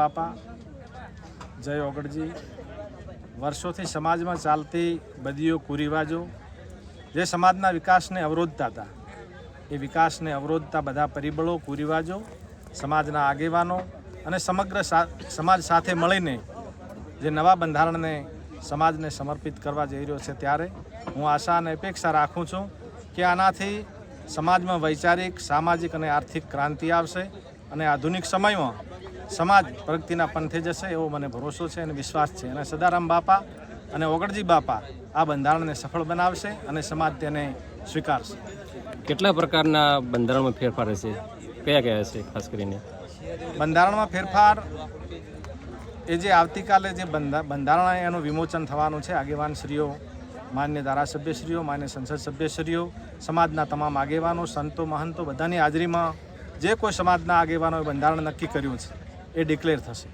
બાપા, જય ઓગળજી વર્ષોથી સમાજમાં ચાલતી બદીઓ, કુરિવાજો, જે સમાજના વિકાસને અવરોધતા હતા, એ વિકાસને અવરોધતા બધા પરિબળો, કુરિવાજો, સમાજના આગેવાનો અને સમગ્ર સમાજ સાથે મળીને જે નવા બંધારણને સમાજને સમર્પિત કરવા જઈ રહ્યો છે ત્યારે હું આશા અને અપેક્ષા રાખું છું કે આનાથી સમાજમાં વૈચારિક, સામાજિક અને આર્થિક ક્રાંતિ આવશે અને આધુનિક સમયમાં સમાજ પ્રગતિના પંથે જશે એવો મને ભરોસો છે અને વિશ્વાસ છે. અને સદારામ બાપા અને ઓગળજી બાપા આ બંધારણને સફળ બનાવશે અને સમાજ તેને સ્વીકારશે. કેટલા પ્રકારના બંધારણમાં ફેરફાર છે કયા કયા છે ખાસ કરીને? બંધારણમાં ફેરફાર એ જે આવતીકાલે જે બંધા બંધારણ એનું વિમોચન થવાનું છે આગેવાનશ્રીઓ માન્ય ધારાસભ્યશ્રીઓ માન્ય સંસદ સભ્યશ્રીઓ સમાજના તમામ આગેવાનો સંતો મહંતો બધાની હાજરીમાં જે કોઈ સમાજના આગેવાનોએ બંધારણ નક્કી કર્યું છે એ ડિક્લેર થશે.